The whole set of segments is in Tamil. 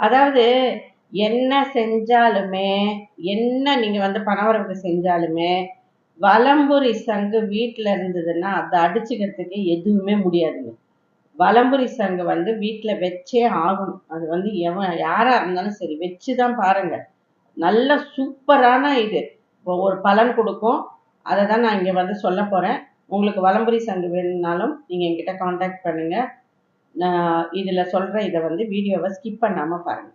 அதாவது என்ன செஞ்சாலுமே என்ன நீங்க வந்து பணவரவு செஞ்சாலுமே வலம்புரி சங்கு வீட்டில் இருந்ததுன்னா அதை அடிச்சுக்கிறதுக்கு எதுவுமே முடியாதுங்க. வலம்புரி சங்கு வந்து வீட்டில் வச்சே ஆகணும். அது வந்து எவன் யாராக இருந்தாலும் சரி வச்சு தான் பாருங்க. நல்ல சூப்பரான இது. இப்போ ஒரு பலன் கொடுக்கும். அதை தான் நான் இங்கே வந்து சொல்ல போகிறேன் உங்களுக்கு வலம்புரி சங்கு வேணும்னாலும் நீங்கள் என்கிட்ட காண்டாக்ட் பண்ணுங்கள் நான் இதில் சொல்கிற இதை வந்து வீடியோவை ஸ்கிப் பண்ணாமல் பாருங்கள்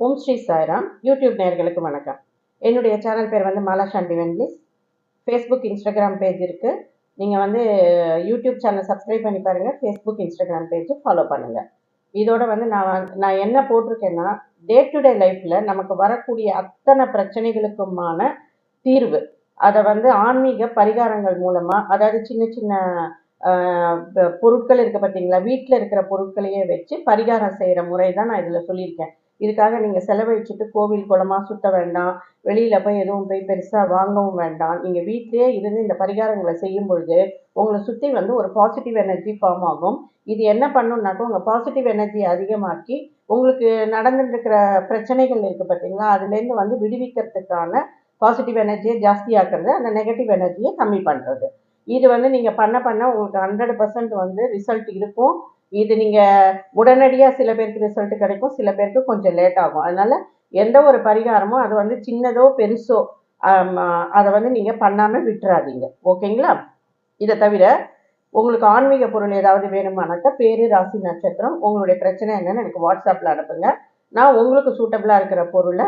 ஓம் ஸ்ரீ சாய்ராம். யூடியூப் நேயர்களுக்கு வணக்கம். என்னுடைய சேனல் பேர் வந்து மாலா சாண்டி வென்லிஸ் ஃபேஸ்புக் இன்ஸ்டாகிராம் பேஜ் இருக்குது நீங்கள் வந்து யூடியூப் சேனல் சப்ஸ்கிரைப் பண்ணி பாருங்கள் ஃபேஸ்புக் இன்ஸ்டாகிராம் பேஜ் ஃபாலோ பண்ணுங்கள் இதோட வந்து நான் நான் என்ன போட்டிருக்கேன்னா டே டு டே லைஃப்பில் நமக்கு வரக்கூடிய அத்தனை பிரச்சனைகளுக்குமான தீர்வு. அதை வந்து ஆன்மீக பரிகாரங்கள் மூலமாக அதாவது சின்ன சின்ன பொருட்கள் இருக்குது பார்த்தீங்களா வீட்டில் இருக்கிற பொருட்களையே வச்சு பரிகாரம் செய்கிற முறை தான் நான் இதில் சொல்லியிருக்கேன். இதுக்காக நீங்கள் செலவழிச்சிட்டு கோவில் குளமாக சுற்ற வேண்டாம் வெளியில் போய் எதுவும் போய் பெருசாக வாங்கவும் வேண்டாம். நீங்கள் வீட்டிலேயே இருந்து இந்த பரிகாரங்களை செய்யும் பொழுது உங்களை சுற்றி வந்து ஒரு பாசிட்டிவ் எனர்ஜி ஃபார்ம் ஆகும். இது என்ன பண்ணுன்னாக்கா உங்கள் பாசிட்டிவ் எனர்ஜி அதிகமாக்கி உங்களுக்கு நடந்துட்டுருக்கிற பிரச்சனைகள் இருக்குது பார்த்தீங்களா? அதுலேருந்து வந்து விடுவிக்கிறதுக்கான பாசிட்டிவ் எனர்ஜியை ஜாஸ்தியாக்குறது அந்த நெகட்டிவ் எனர்ஜியை கம்மி பண்ணுறது இது வந்து நீங்கள் பண்ண பண்ண உங்களுக்கு ஹண்ட்ரட் பர்சன்ட் வந்து ரிசல்ட் இருக்கும். இது நீங்கள் உடனடியாக சில பேருக்கு ரிசல்ட் கிடைக்கும் சில பேருக்கு கொஞ்சம் லேட் ஆகும். அதனால் எந்த ஒரு பரிகாரமும் அது வந்து சின்னதோ பெருசோ அதை வந்து நீங்கள் பண்ணாமல் விட்டுறாதீங்க. ஓகேங்களா? இதை தவிர உங்களுக்கு ஆன்மீக பொருள் ஏதாவது வேணுமானாக்கா பேரு ராசி நட்சத்திரம் உங்களுடைய பிரச்சனை என்னன்னு எனக்கு வாட்ஸ்அப்பில் அனுப்புங்க. நான் உங்களுக்கு சூட்டபிளாக இருக்கிற பொருளை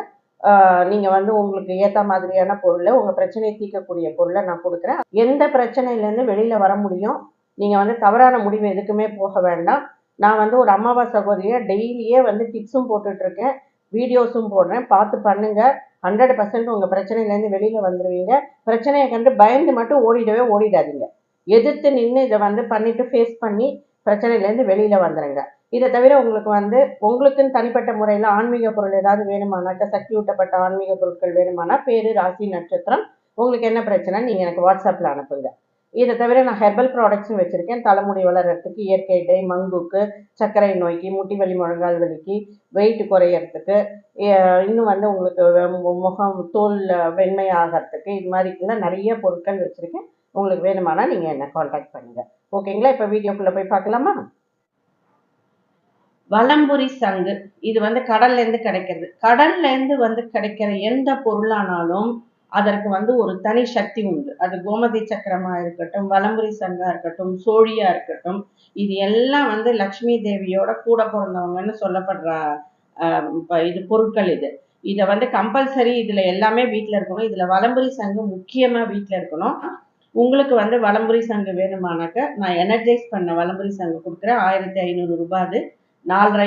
நீங்கள் வந்து உங்களுக்கு ஏற்ற மாதிரியான பொருளை உங்கள் பிரச்சனையை தீர்க்கக்கூடிய பொருளை நான் கொடுக்குறேன். எந்த பிரச்சனையிலேருந்து வெளியில் வர முடியும்? நீங்கள் வந்து தவறான முடிவு எதுக்குமே போக வேண்டாம். நான் வந்து ஒரு அம்மாவா சகோதரியை டெய்லியே வந்து டிப்ஸும் போட்டுட்ருக்கேன். வீடியோஸும் போடுறேன். பார்த்து பண்ணுங்கள் ஹண்ட்ரட் பர்சன்ட் உங்கள் பிரச்சனையிலேருந்து வெளியில் வந்துடுவீங்க பிரச்சனையை கண்டு பயந்து மட்டும் ஓடிடவே ஓடிடாதீங்க. எதிர்த்து நின்று இதை வந்து பண்ணிட்டு ஃபேஸ் பண்ணி பிரச்சனையிலேருந்து வெளியில் வந்துடுங்க இதை தவிர உங்களுக்கு வந்து உங்களுக்குன்னு தனிப்பட்ட முறையில் ஆன்மீக பொருள் ஏதாவது வேணுமானாக்கா சக்தி ஊட்டப்பட்ட ஆன்மீக பொருட்கள் வேணுமானா பேர் ராசி நட்சத்திரம் உங்களுக்கு என்ன பிரச்சனை நீங்கள் எனக்கு வாட்ஸ்அப்பில் அனுப்புங்க. இதை தவிர நான் ஹெர்பல் ப்ராடக்ட்ஸும் வச்சுருக்கேன். தலைமுடி வளர்கிறதுக்கு இயற்கை டை மங்குக்கு சர்க்கரை நோய்க்கு முட்டி வலி முழங்கால் வலிக்கு வெயிட் குறையறதுக்கு இன்னும் வந்து உங்களுக்கு முகம் தோல் வெண்மை ஆகிறதுக்கு இது மாதிரிக்கெல்லாம் நிறைய பொருட்கள் வச்சுருக்கேன். உங்களுக்கு வேணுமானா நீங்கள் என்னை காண்டாக்ட் பண்ணுங்கள் ஓகேங்களா இப்போ வீடியோக்குள்ளே போய் பார்க்கலாமா? வலம்புரி சங்கு. இது வந்து கடல்ல இருந்து கிடைக்கிறது. கடல்ல இருந்து வந்து கிடைக்கிற எந்த பொருளானாலும் அதற்கு வந்து ஒரு தனி சக்தி உண்டு. அது கோமதி சக்கரமா இருக்கட்டும் வலம்புரி சங்கா இருக்கட்டும் சோழியா இருக்கட்டும் இது எல்லாம் வந்து லக்ஷ்மி தேவியோட கூட பிறந்தவங்கன்னு சொல்லப்படுற இது பொருட்கள் இது. இதை வந்து கம்பல்சரி இதுல எல்லாமே வீட்டில் இருக்கணும். இதுல வலம்புரி சங்கு முக்கியமா வீட்டில் இருக்கணும். உங்களுக்கு வந்து வலம்புரி சங்கு வேணுமானாக்க நான் எனர்ஜைஸ் பண்ண வலம்புரி சங்கு கொடுக்குறேன். ஆயிரத்தி ஐநூறு ரூபாய் அது. நாலரை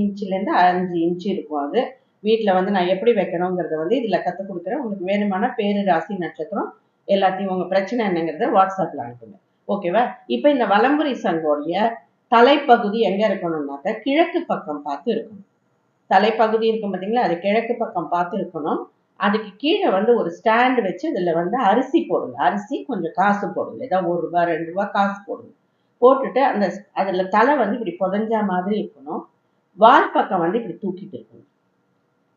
இன்ச்சுலேருந்து அஞ்சு இன்ச்சு இருக்கும் அது. வீட்டில் வந்து நான் எப்படி வைக்கணுங்கிறத வந்து இதில் கற்றுக் கொடுக்குறேன். உங்களுக்கு வேணுமான பேரு ராசி நட்சத்திரம் எல்லாத்தையும் உங்கள் பிரச்சனை என்னங்கிறத வாட்ஸ்அப்பில் அனுப்புங்க. ஓகேவா இப்போ இந்த வலம்புரி சங்கோடைய தலைப்பகுதி எங்கே இருக்கணும்னாக்க கிழக்கு பக்கம் பார்த்து இருக்கணும். தலைப்பகுதி இருக்கும் பார்த்தீங்களா அது கிழக்கு பக்கம் பார்த்து இருக்கணும். அதுக்கு கீழே வந்து ஒரு ஸ்டாண்டு வச்சு இதில் வந்து அரிசி போடுங்க. அரிசி கொஞ்சம் காசு போடுங்க. ஏதாவது ஒரு ரூபா ரெண்டு ரூபா காசு போடுங்க. போட்டுட்டு அந்த அதில் தலை வந்து இப்படி புதஞ்சா மாதிரி இருக்கணும். வால் பக்கம் வந்து இப்படி தூக்கிட்டு இருக்கணும்.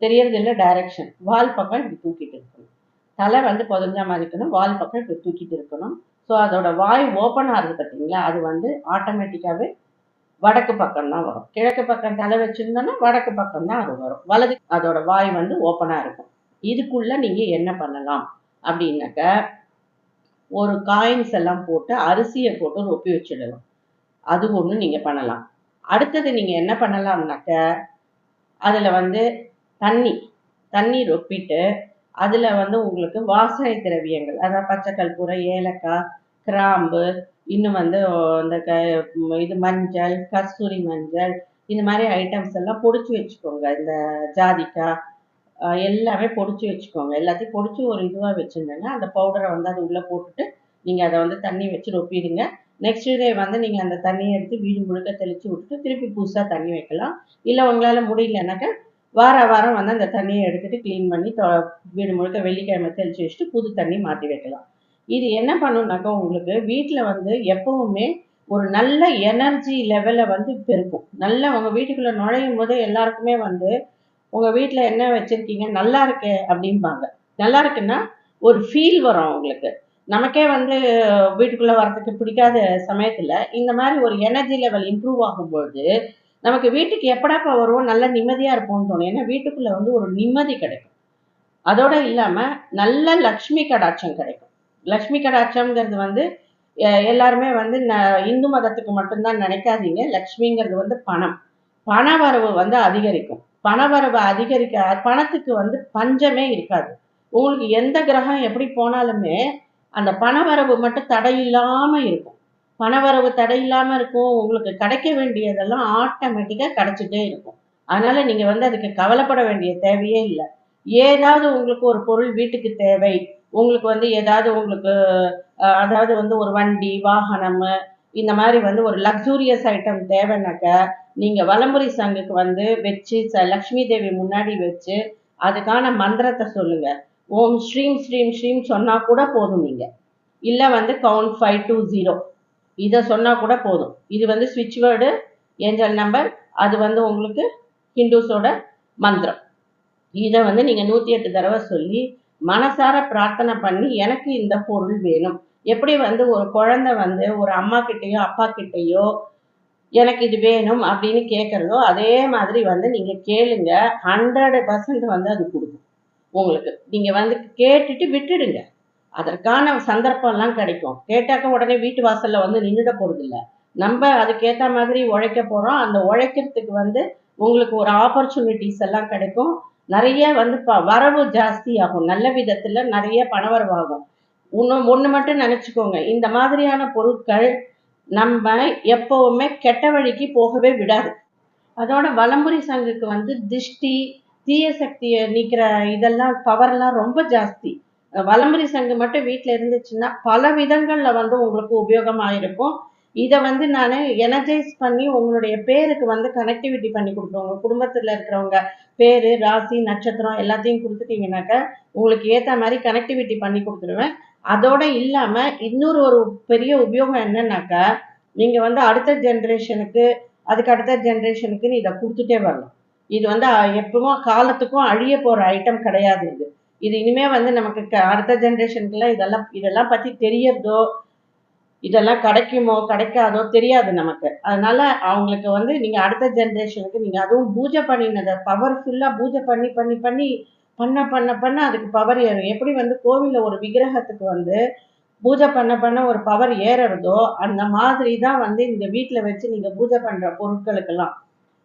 தெரியறது இல்லை டைரக்ஷன் வால் பக்கம் இப்படி தூக்கிட்டு இருக்கணும். தலை வந்து புதஞ்சா மாதிரி இருக்கணும். வால் பக்கம் இப்படி தூக்கிட்டு இருக்கணும். ஸோ அதோட வாய் ஓப்பன் ஆகுது பார்த்தீங்களா அது வந்து ஆட்டோமேட்டிக்காகவே வடக்கு பக்கம் தான் வரும். கிழக்கு பக்கம் தலை வச்சுருந்தோன்னா வடக்கு பக்கம் தான் அது வரும். வலது அதோட வாய் வந்து ஓப்பனாக இருக்கும். இதுக்குள்ளே நீங்கள் என்ன பண்ணலாம்? அப்படின்னாக்க ஒரு காயின்ஸ் எல்லாம் போட்டு அரிசியை போட்டு ரொப்பி வச்சிடலாம் அது ஒன்று நீங்கள் பண்ணலாம். அடுத்தது நீங்கள் என்ன பண்ணலாம்னாக்க அதில் வந்து தண்ணி தண்ணி ரொப்பிட்டு அதில் வந்து உங்களுக்கு வாசனை திரவியங்கள் அதாவது பச்சை கற்பூரம் ஏலக்காய் கிராம்பு இன்னும் வந்து இந்த க இது மஞ்சள் கஸ்தூரி மஞ்சள் இந்த மாதிரி ஐட்டம்ஸ் எல்லாம் பொடிச்சு வச்சுக்கோங்க. இந்த ஜாதிக்காய் எல்லாமே பொடிச்சு வச்சுக்கோங்க. எல்லாத்தையும் பொடிச்சு ஒரு இதுவாக வச்சுருந்தேன்னா அந்த பவுடரை வந்து அது உள்ளே போட்டுட்டு நீங்கள் அதை வந்து தண்ணி வச்சு ரொப்பிடுங்க. நெக்ஸ்ட் டே வந்து நீங்கள் அந்த தண்ணியை எடுத்து வீடு முழுக்க தெளித்து விட்டுட்டு திருப்பி புதுசாக தண்ணி வைக்கலாம். இல்லை உங்களால் முடியலனாக்கா வார வாரம் வந்து அந்த தண்ணியை எடுத்துகிட்டு க்ளீன் பண்ணி தொ வீடு முழுக்க வெள்ளிக்கிழமை தெளித்து வச்சுட்டு புது தண்ணி மாற்றி வைக்கலாம். இது என்ன பண்ணுனாக்கா உங்களுக்கு வீட்டில் வந்து எப்பவுமே ஒரு நல்ல எனர்ஜி லெவலை வந்து பெருக்கும். நல்லா உங்கள் வீட்டுக்குள்ளே நுழையும் போது எல்லாருக்குமே வந்து உங்கள் வீட்டில் என்ன வச்சுருக்கீங்க? நல்லா இருக்கு அப்படிம்பாங்க. நல்லா இருக்குன்னா ஒரு ஃபீல் வரும் அவங்களுக்கு. நமக்கே வந்து வீட்டுக்குள்ளே வரதுக்கு பிடிக்காத சமயத்தில் இந்த மாதிரி ஒரு எனர்ஜி லெவல் இம்ப்ரூவ் ஆகும்போது நமக்கு வீட்டுக்கு எப்படாப்பா வருவோம்? நல்ல நிம்மதியாக இருப்போம்னு தோணும். ஏன்னா வீட்டுக்குள்ளே வந்து ஒரு நிம்மதி கிடைக்கும். அதோட இல்லாமல் நல்ல லக்ஷ்மி கடாட்சம் கிடைக்கும். லக்ஷ்மி கடாட்சம்ங்கிறது வந்து எ- எல்லாருமே வந்து ந இந்து மதத்துக்கு மட்டும்தான் நினைக்காதீங்க. லக்ஷ்மிங்கிறது வந்து பணம். பண வரவு வந்து அதிகரிக்கும். பணவரவு அதிகரிக்க பணத்துக்கு வந்து பஞ்சமே இருக்காது. உங்களுக்கு எந்த கிரகம் எப்படி போனாலுமே அந்த பணவரவு மட்டும் தடையில்லாம இருக்கும். பணவரவு தடையில்லாம இருக்கும். உங்களுக்கு கிடைக்க வேண்டியதெல்லாம் ஆட்டோமேட்டிக்காக கிடைச்சிட்டே இருக்கும். அதனால நீங்க வந்து அதுக்கு கவலைப்பட வேண்டிய தேவையே இல்லை. ஏதாவது உங்களுக்கு ஒரு பொருள் வீட்டுக்கு தேவை. உங்களுக்கு வந்து ஏதாவது உங்களுக்கு அதாவது வந்து ஒரு வண்டி வாகனம் இந்த மாதிரி வந்து ஒரு லக்ஸூரியஸ் ஐட்டம் தேவைன்னாக்க நீங்க வலம்புரி சங்குக்கு வந்து வச்சு ச- லக்ஷ்மி தேவி முன்னாடி வச்சு அதுக்கான மந்திரத்தை சொல்லுங்க. ஓம் ஸ்ரீம் ஸ்ரீம் ஸ்ரீம் சொன்னா கூட போதும் நீங்க. இல்ல வந்து கவுண்ட் ஃபைவ் டூ ஜீரோ இதை சொன்னா கூட போதும். இது வந்து ஸ்விட்ச் வேர்டு ஏஞ்சல் நம்பர் அது வந்து உங்களுக்கு ஹிந்துஸோட மந்திரம். இதை வந்து நீங்க நூத்தி எட்டு தடவை சொல்லி மனசார பிரார்த்தனை பண்ணி எனக்கு இந்த பொருள் வேணும். எப்படி வந்து ஒரு குழந்தை வந்து ஒரு அம்மா கிட்டேயோ அப்பா கிட்டேயோ எனக்கு இது வேணும் அப்படின்னு கேட்குறதோ அதே மாதிரி வந்து நீங்கள் கேளுங்க. ஹண்ட்ரட் பர்சன்ட் வந்து அது கொடுக்கும் உங்களுக்கு. நீங்கள் வந்து கேட்டுட்டு விட்டுடுங்க. அதற்கான சந்தர்ப்பம்லாம் கிடைக்கும். கேட்டாக்க உடனே வீட்டு வாசலில் வந்து நின்றுட போகிறதில்ல நம்ம அதுக்கேற்ற மாதிரி உழைக்க போகிறோம் அந்த உழைக்கிறதுக்கு வந்து உங்களுக்கு ஒரு ஆப்பர்ச்சுனிட்டிஸ் எல்லாம் கிடைக்கும். நிறைய வந்து ப- வரவு ஜாஸ்தி ஆகும். நல்ல விதத்தில் நிறைய பணவரவாகும் ஒன்று ஒன்று மட்டும் நினச்சிக்கோங்க. இந்த மாதிரியான பொருட்கள் நம்ம எப்பவுமே கெட்ட வழிக்கு போகவே விடாது. அதோட வலம்புரி சங்குக்கு வந்து திஷ்டி தீய சக்தியை நீக்கிற இதெல்லாம் பவர்லாம் ரொம்ப ஜாஸ்தி. வலம்புரி சங்கு மட்டும் வீட்டில் இருந்துச்சுன்னா பல விதங்களில் வந்து உங்களுக்கு உபயோகமாக இருக்கும் இதை வந்து நான் எனர்ஜைஸ் பண்ணி உங்களுடைய பேருக்கு வந்து கனெக்டிவிட்டி பண்ணி கொடுப்பேன். உங்கள் குடும்பத்தில் இருக்கிறவங்க பேர் ராசி நட்சத்திரம் எல்லாத்தையும் கொடுத்துட்டீங்கன்னாக்க உங்களுக்கு ஏற்ற மாதிரி கனெக்டிவிட்டி பண்ணி கொடுத்துருவேன். அதோட இல்லாமல் இன்னொரு ஒரு பெரிய உபயோகம் என்னன்னாக்கா நீங்கள் வந்து அடுத்த ஜென்ரேஷனுக்கு அதுக்கு அடுத்த ஜென்ரேஷனுக்குன்னு இதை கொடுத்துட்டே வரலாம் இது வந்து அஹ், எப்பவும் காலத்துக்கும் அழிய போகிற ஐட்டம் கிடையாது இது. இது இனிமே வந்து நமக்கு க- அடுத்த ஜென்ரேஷனுக்குலாம் இதெல்லாம் இதெல்லாம் பற்றி தெரியறதோ இதெல்லாம் கிடைக்குமோ கிடைக்காதோ தெரியாது நமக்கு. அதனால அவங்களுக்கு வந்து நீங்க அடுத்த ஜென்ரேஷனுக்கு நீங்க அதுவும் பூஜை பண்ணினதை பவர்ஃபுல்லா பூஜை பண்ணி பண்ணி பண்ணி பண்ண பண்ண பண்ண அதுக்கு பவர் ஏறும். எப்படி வந்து கோவிலில் ஒரு விக்கிரகத்துக்கு வந்து பூஜை பண்ண பண்ண ஒரு பவர் ஏறுறதோ அந்த மாதிரி தான் வந்து இந்த வீட்டில் வச்சு நீங்கள் பூஜை பண்ணுற பொருட்களுக்கெல்லாம்.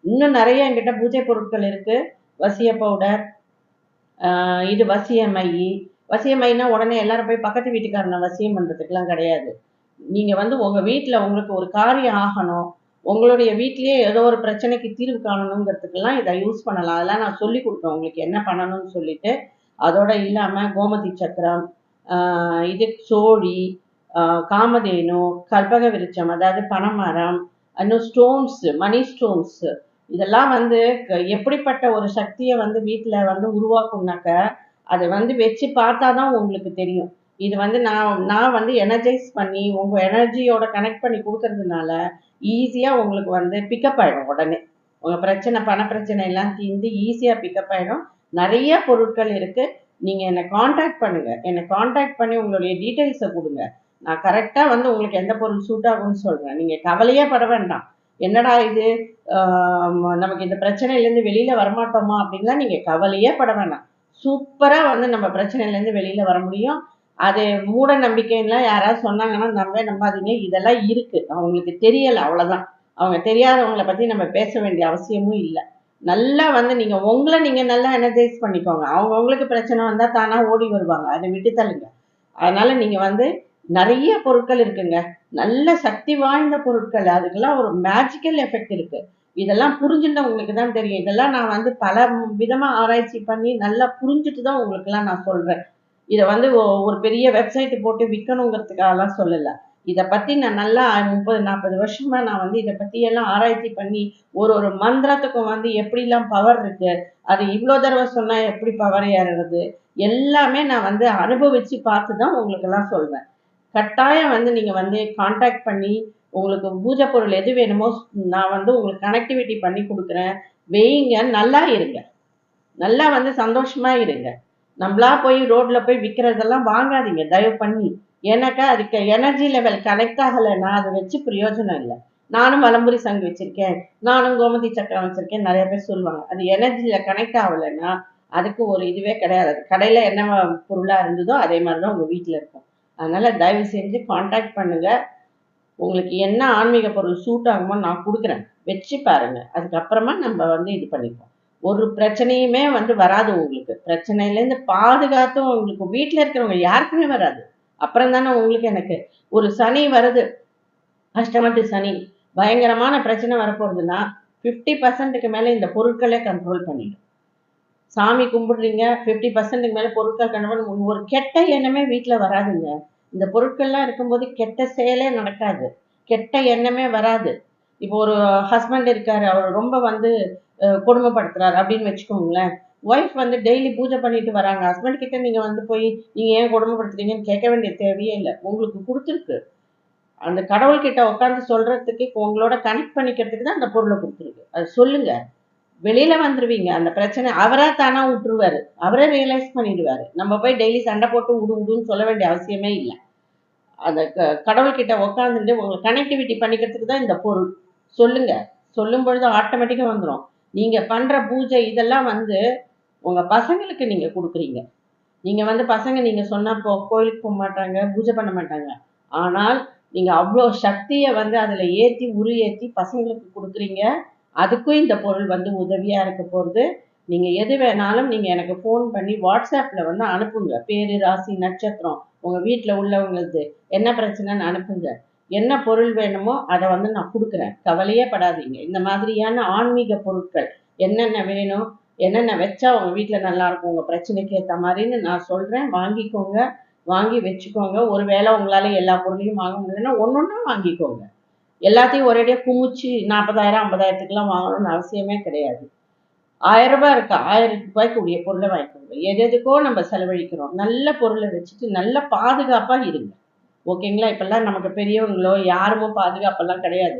இன்னும் நிறைய என்கிட்ட பூஜை பொருட்கள் இருக்குது வசிய பவுடர் இது வசிய மை. வசிய உடனே எல்லாரும் போய் பக்கத்து வீட்டுக்காரனை வசியம் பண்ணுறதுக்கெலாம் கிடையாது. நீங்கள் வந்து உங்கள் வீட்டில் உங்களுக்கு ஒரு காரியம் ஆகணும். உங்களுடைய வீட்லேயே ஏதோ ஒரு பிரச்சனைக்கு தீர்வு காணணுங்கிறதுக்கெல்லாம் இதை யூஸ் பண்ணலாம். அதெல்லாம் நான் சொல்லி கொடுப்பேன். உங்களுக்கு என்ன பண்ணணும்னு சொல்லிட்டு அதோட இல்லாமல் கோமதி சக்கரம் இது சோழி காமதேனு கற்பக விருட்சம் அதாவது பனைமரம் இன்னும் ஸ்டோன்ஸ் மணி ஸ்டோன்ஸ் இதெல்லாம் வந்து க- எப்படிப்பட்ட ஒரு சக்தியை வந்து வீட்டில் வந்து உருவாக்கும்னாக்க அதை வந்து வச்சு பார்த்தாதான் உங்களுக்கு தெரியும். இது வந்து நான் நான் வந்து எனர்ஜைஸ் பண்ணி உங்கள் எனர்ஜியோட கனெக்ட் பண்ணி கொடுக்கறதுனால ஈஸியாக உங்களுக்கு வந்து பிக்கப் ஆகிடும் உடனே. உங்கள் பிரச்சனை பண பிரச்சனை எல்லாம் தீர்ந்து ஈஸியாக பிக்கப் ஆகிடும் நிறைய பொருட்கள் இருக்குது நீங்கள் என்னை காண்டாக்ட் பண்ணுங்கள் என்னை காண்டாக்ட் பண்ணி உங்களுடைய டீட்டெயில்ஸை கொடுங்க. நான் கரெக்டாக வந்து உங்களுக்கு எந்த பொருள் சூட் ஆகும்னு சொல்கிறேன் நீங்கள் கவலையே பட வேண்டாம். என்னடா இது? நமக்கு இந்த பிரச்சனையிலேருந்து வெளியில் வரமாட்டோமா அப்படின்லாம் நீங்கள் கவலையே பட வேண்டாம். சூப்பராக வந்து நம்ம பிரச்சனையிலேருந்து வெளியில் வர முடியும். அது மூட நம்பிக்கைலாம் யாராவது சொன்னாங்கன்னா நம்ப நம்பாதீங்க. இதெல்லாம் இருக்குது அவங்களுக்கு தெரியலை அவ்வளோதான் அவங்க தெரியாதவங்களை பற்றி நம்ம பேச வேண்டிய அவசியமும் இல்லை. நல்லா வந்து நீங்கள் உங்களை நீங்கள் நல்லா எனர்ஜைஸ் பண்ணிக்கோங்க. அவங்க உங்களுக்கு பிரச்சனை வந்தால் தானாக ஓடி வருவாங்க. அதை விட்டு தள்ளுங்க அதனால நீங்கள் வந்து நிறைய பொருட்கள் இருக்குங்க. நல்ல சக்தி வாய்ந்த பொருட்கள். அதுக்கெல்லாம் ஒரு மேஜிக்கல் எஃபெக்ட் இருக்குது இதெல்லாம் புரிஞ்சுட்டவங்களுக்கு தான் தெரியும். இதெல்லாம் நான் வந்து பல விதமாக ஆராய்ச்சி பண்ணி நல்லா புரிஞ்சுட்டு தான் உங்களுக்கெல்லாம் நான் சொல்கிறேன் இதை வந்து ஒ- ஒரு பெரிய வெப்சைட் போட்டு விற்கணுங்கிறதுக்காகலாம் சொல்லலை. இதை பற்றி நான் நல்லா முப்பது நாற்பது வருஷமாக நான் வந்து இதை பற்றி எல்லாம் ஆராய்ச்சி பண்ணி ஒரு ஒரு மந்திரத்துக்கும் வந்து எப்படிலாம் பவர் இருக்கு அது இவ்வளோ தடவை சொன்னால் எப்படி பவர் ஏறுறது எல்லாமே நான் வந்து அனுபவிச்சு பார்த்து தான் உங்களுக்கெல்லாம் சொல்வேன் கட்டாயம் வந்து நீங்கள் வந்து காண்டாக்ட் பண்ணி உங்களுக்கு பூஜை பொருள் எது வேணுமோ நான் வந்து உங்களுக்கு கனெக்டிவிட்டி பண்ணி கொடுக்குறேன். வெயிங்க நல்லா இருங்க. நல்லா வந்து சந்தோஷமாக இருங்க. நம்மளா போய் ரோட்ல போய் விற்கிறதெல்லாம் வாங்காதீங்க தயவு பண்ணி. ஏன்னாக்கா அதுக்கு எனர்ஜி லெவல் கனெக்ட் ஆகலைன்னா அதை வச்சு பிரயோஜனம் இல்லை. நானும் வலம்புரி சங்கு வச்சிருக்கேன். நானும் கோமதி சக்கரம் வச்சிருக்கேன் நிறைய பேர் சொல்லுவாங்க. அது எனர்ஜியில கனெக்ட் ஆகலைன்னா அதுக்கு ஒரு இதுவே கிடையாது. கடையில் கடையில என்ன பொருளா இருந்ததோ அதே மாதிரி தான் உங்க வீட்டில் இருக்கும். அதனால தயவு செஞ்சு காண்டாக்ட் பண்ணுங்க. உங்களுக்கு என்ன ஆன்மீக பொருள் சூட் ஆகுமோ நான் கொடுக்குறேன். வச்சு பாருங்க. அதுக்கப்புறமா நம்ம வந்து இது பண்ணிப்போம். ஒரு பிரச்சனையுமே வந்து வராது உங்களுக்கு. பிரச்சனையிலேருந்து பாதுகாத்தும் உங்களுக்கு வீட்டில் இருக்கிறவங்க யாருக்குமே வராது. அப்புறம் தானே உங்களுக்கு எனக்கு. ஒரு சனி வருது அஷ்டமத்து சனி பயங்கரமான பிரச்சனை வரப்போகுதுன்னா ஃபிஃப்டி பர்சன்ட்டுக்கு மேலே இந்த பொருட்களே கண்ட்ரோல் பண்ணிடும். சாமி கும்பிடுறீங்க ஃபிஃப்டி பர்சன்ட்டுக்கு மேலே பொருட்கள் கண்ட்ரோல் ஒரு கெட்ட எண்ணமே வீட்டில் வராதுங்க. இந்த பொருட்கள்லாம் இருக்கும்போது கெட்ட செயலே நடக்காது. கெட்ட எண்ணமே வராது. இப்போ ஒரு ஹஸ்பண்ட் இருக்காரு அவர் ரொம்ப வந்து கொடுமைப்படுத்துறாரு அப்படின்னு வச்சுக்கோங்களேன். ஒய்ஃப் வந்து டெய்லி பூஜை பண்ணிட்டு வராங்க. ஹஸ்பண்ட் கிட்ட நீங்க வந்து போய் நீங்க ஏன் கொடுமைப்படுத்துறீங்கன்னு கேட்க வேண்டிய தேவையே இல்லை. உங்களுக்கு கொடுத்துருக்கு. அந்த கடவுள்கிட்ட உட்காந்து சொல்றதுக்கு உங்களோட கனெக்ட் பண்ணிக்கிறதுக்கு தான் அந்த பொருளை கொடுத்துருக்கு. அது சொல்லுங்க. வெளியில வந்துருவீங்க. அந்த பிரச்சனை அவரே தானா விட்டுருவாரு அவரே ரியலைஸ் பண்ணிடுவாரு. நம்ம போய் டெய்லி சண்டை போட்டு விடு விடுன்னு சொல்ல வேண்டிய அவசியமே இல்லை. அந்த க- கடவுள்கிட்ட உட்காந்துட்டு உங்களை கனெக்டிவிட்டி பண்ணிக்கிறதுக்கு தான் இந்த பொருள். சொல்லுங்க. சொல்லும் பொழுது ஆட்டோமேட்டிக்காக வந்துடும் நீங்க பண்ற பூஜை இதெல்லாம் வந்து உங்க பசங்களுக்கு நீங்க கொடுக்குறீங்க. நீங்க வந்து பசங்க நீங்க சொன்னா போ கோயிலுக்கு போக மாட்டாங்க பூஜை பண்ண மாட்டாங்க. ஆனால் நீங்க அவ்வளோ சக்தியை வந்து அதுல ஏத்தி உரு ஏத்தி பசங்களுக்கு கொடுக்குறீங்க. அதுக்கும் இந்த பொருள் வந்து உதவியா இருக்க போகுது நீங்க எது வேணாலும் நீங்க எனக்கு ஃபோன் பண்ணி வாட்ஸ்அப்ல வந்து அனுப்புங்க. பேரு ராசி நட்சத்திரம் உங்க வீட்டில் உள்ளவங்களுக்கு என்ன பிரச்சனைன்னு அனுப்புங்க. என்ன பொருள் வேணுமோ அதை வந்து நான் கொடுக்குறேன். கவலையே படாதீங்க. இந்த மாதிரியான ஆன்மீக பொருட்கள் என்னென்ன வேணும் என்னென்ன வச்சா உங்க வீட்டில் நல்லா இருக்கும் உங்க பிரச்சனைக்கு ஏற்ற மாதிரின்னு நான் சொல்றேன். வாங்கிக்கோங்க வாங்கி வச்சுக்கோங்க. ஒருவேளை உங்களால எல்லா பொருளையும் வாங்க முடியலன்னா ஒன்று ஒன்றும் வாங்கிக்கோங்க. எல்லாத்தையும் ஒரேடியா குமிச்சு நாற்பதாயிரம் ஐம்பதாயிரத்துக்குலாம் வாங்கணும்னு அவசியமே கிடையாது. ஆயிரம் ரூபாய் இருக்கா? ஆயிரம் ரூபாய்க்கு உடைய பொருளை வாங்கிக்கோங்க. எது எதுக்கோ நம்ம செலவழிக்கிறோம். நல்ல பொருளை வச்சுட்டு நல்ல பாதுகாப்பாக இருங்க. ஓகேங்களா? இப்பெல்லாம் நமக்கு பெரியவங்களோ யாருமோ பாதுகாப்பெல்லாம் கிடையாது.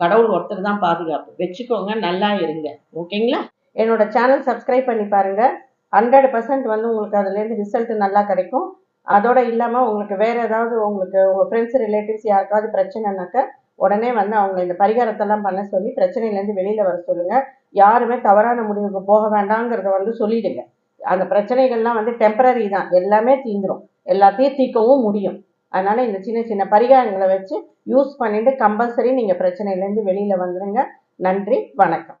கடவுள் ஒருத்தர் தான் பாதுகாப்பு. வச்சுக்கோங்க நல்லா இருங்க. ஓகேங்களா? என்னோட சேனல் சப்ஸ்கிரைப் பண்ணி பாருங்க. ஹண்ட்ரட் பர்சன்ட் வந்து உங்களுக்கு அதுலேருந்து ரிசல்ட் நல்லா கிடைக்கும். அதோட இல்லாமல் உங்களுக்கு வேறு ஏதாவது உங்களுக்கு உங்கள் ஃப்ரெண்ட்ஸ் ரிலேட்டிவ்ஸ் யாருக்காவது பிரச்சனைனாக்க உடனே வந்து அவங்க இந்த பரிகாரத்தெல்லாம் பண்ண சொல்லி பிரச்சனையிலேருந்து வெளியில் வர சொல்லுங்கள் யாருமே தவறான முடிவுக்கு போக வேண்டாங்கிறத வந்து சொல்லிடுங்க. அந்த பிரச்சனைகள்லாம் வந்து டெம்பரரி தான். எல்லாமே தீந்துடும் எல்லாத்தையும் தீர்க்கவும் முடியும். அதனால இந்த சின்ன சின்ன பரிகாரங்களை வச்சு யூஸ் பண்ணிட்டு கம்பல்சரி நீங்கள் பிரச்சனையிலேருந்து வெளியில் வந்துடுங்க நன்றி வணக்கம்.